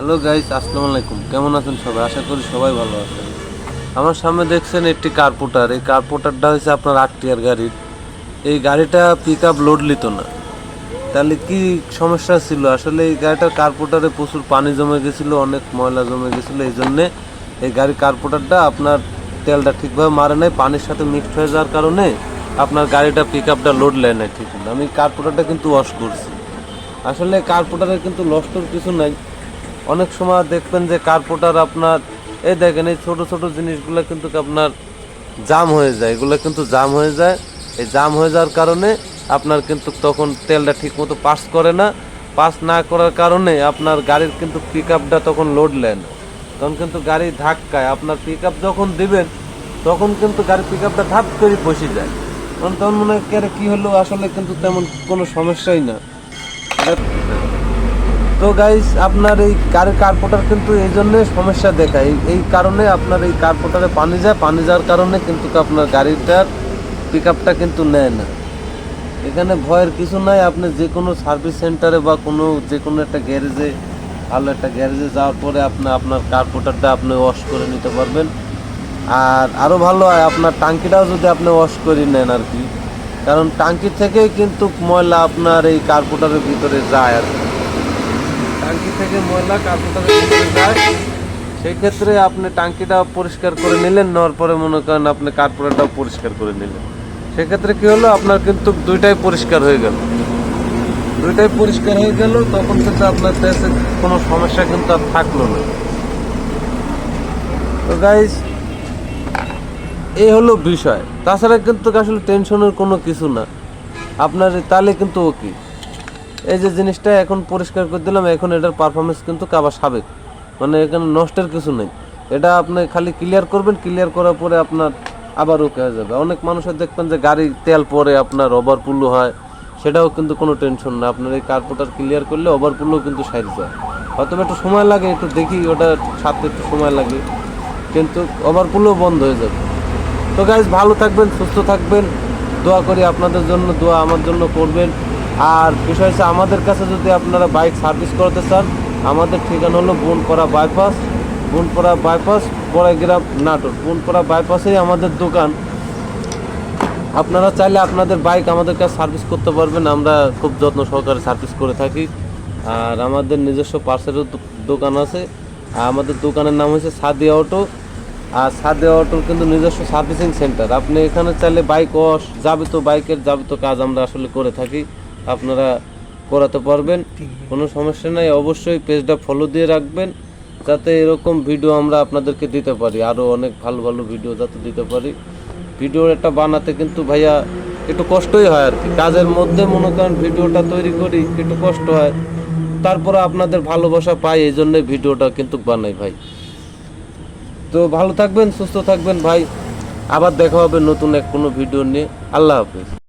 Hello guys, আসসালামু আলাইকুম। কেমন আছেন সবাই? আশা করি সবাই ভালো আছেন। আমার সামনে দেখছেন একটি কার্পোটার। এই কার্পোটারটা হচ্ছে আপনার আটটিয়ার গাড়ির। এই গাড়িটা পিক আপ লোড নিত না। তাহলে কি সমস্যা ছিল? আসলে এই গাড়িটার কার্পোটারে প্রচুর পানি জমে গেছিল, অনেক ময়লা জমে গেছিল। এই জন্যে এই গাড়ির কার্পোটারটা আপনার তেলটা ঠিকভাবে মারে নাই, পানির সাথে মিক্সড হয়ে যাওয়ার কারণে আপনার গাড়িটা পিক আপটা লোড নেয় নাই ঠিক। আমি কার্পোটারটা কিন্তু ওয়াশ করছি। আসলে কার্পোটারে কিন্তু লস্টর কিছু নাই। অনেক সময় দেখবেন যে কার্পোটার আপনার, এই দেখেন এই ছোট ছোট জিনিসগুলো কিন্তু আপনার জাম হয়ে যায়, এগুলো কিন্তু জাম হয়ে যায়। এই জাম হয়ে যাওয়ার কারণে আপনার কিন্তু তখন তেলটা ঠিকমতো পাস করে না। পাস না করার কারণে আপনার গাড়ির কিন্তু পিক আপটা তখন লোড নেয় না তখন কিন্তু গাড়ি ধাক্কায়। আপনার পিক আপ যখন দিবেন, তখন কিন্তু গাড়ির পিক আপটা ধাপ করে বসে যায়। তখন তখন মনে হয় "আরে কি হলো? আসলে কিন্তু তেমন কোনো সমস্যাই না। তো গাইস আপনার এই গাড়ির কার্পোটার কিন্তু এই জন্য সমস্যা দেখায়। এই- এই কারণে আপনার এই কার্পোটারে পানি যায়। পানি যাওয়ার কারণে কিন্তু আপনার গাড়িটার পিক আপটা কিন্তু নেয় না। এখানে ভয়ের কিছু নাই। আপনি যে কোনো সার্ভিস সেন্টারে বা কোনো যে কোনো একটা গ্যারেজে ভালো একটা গ্যারেজে যাওয়ার পরে আপনি, আপনার কার্পোটারটা আপনি ওয়াশ করে নিতে পারবেন। আর আরও ভালো হয়, আপনার টাঙ্কিটাও যদি আপনি ওয়াশ করে নেন আর কি। কারণ টাঙ্কি থেকেই কিন্তু ময়লা আপনার এই কার্পোটারের ভিতরে যায় আর কি। টাঙ্কি থেকে ময়লা কার্পোটারের ভিতরে যায়। সেই ক্ষেত্রে আপনি টাঙ্কিটা পরিষ্কার করে নিলেন, নেওয়ার পরে মনে করেন আপনি কার্পোরেটটাও পরিষ্কার করে নিলেন। সেক্ষেত্রে কি হলো, আপনার কিন্তু দুইটাই পরিষ্কার হয়ে গেল। দুইটাই পরিষ্কার হয়ে গেল, তখন কিন্তু আপনার দেশে কোনো সমস্যা কিন্তু আর থাকল না। তো গাইজ এই হলো বিষয়। তাছাড়া কিন্তু আসলে টেনশনের কোনো কিছু না। আপনার তাহলে কিন্তু ও ওকে এই যে জিনিসটা এখন পরিষ্কার করে দিলাম, এখন এটার পারফরমেন্স কিন্তু আবার সাবেক। মানে এখানে নষ্টের কিছু নেই। এটা আপনি খালি ক্লিয়ার করবেন ক্লিয়ার করার পরে আপনার আবার ওকে হয়ে যাবে। অনেক মানুষের দেখবেন যে গাড়ি তেল পরে, আপনার ওভারপুলও হয়, সেটাও কিন্তু কোনো টেনশন না। আপনার এই কার্পোটার ক্লিয়ার করলে ওভার ওভারপুলও কিন্তু সাইড যায়। হয়তো একটু সময় লাগে, একটু দেখি, ওটা সাথে একটু সময় লাগে, কিন্তু ওভার ওভারপুলও বন্ধ হয়ে যাবে। তো গাইজ ভালো থাকবেন, সুস্থ থাকবেন। দোয়া করি আপনাদের জন্য, দোয়া আমার জন্য করবেন। আর বিষয় হচ্ছে আমাদের কাছে যদি আপনারা বাইক সার্ভিস করতে চান, আমাদের ঠিকানা হলো বনপাড়া বাইপাস বনপাড়া বাইপাস, বড়াইগ্রাম, নাটোর। বনপাড়া বাইপাসেই আমাদের দোকান। আপনারা চাইলে আপনাদের বাইক আমাদের কাছে সার্ভিস করতে পারবেন, আমরা খুব যত্ন সহকারে সার্ভিস করে থাকি। আর আমাদের নিজস্ব পার্সেলও দোকান আছে। আমাদের দোকানের নাম হচ্ছে সাদিয়া অটো। আর সাদিয়া অটোর কিন্তু নিজস্ব সার্ভিসিং সেন্টার। আপনি এখানে চাইলে বাইক ওয়াশ, যাবিত বাইকের যাবিত কাজ আমরা আসলে করে থাকি। আপনারা করাতে পারবেন, কোনো সমস্যা নাই। অবশ্যই পেজটা ফলো দিয়ে রাখবেন, যাতে এরকম ভিডিও আমরা আপনাদেরকে দিতে পারি। আরও অনেক ভালো ভালো ভিডিও যাতে দিতে পারি। ভিডিও একটা বানাতে কিন্তু ভাইয়া একটু কষ্টই হয় আর কি। কাজের মধ্যে মনে করেন ভিডিওটা তৈরি করি, একটু কষ্ট হয়। তারপরে আপনাদের ভালোবাসা পাই, এই জন্যই ভিডিওটা কিন্তু বানাই ভাই। তো ভালো থাকবেন, সুস্থ থাকবেন ভাই। আবার দেখা হবে নতুন এক কোনো ভিডিও নিয়ে। আল্লাহ হাফেজ।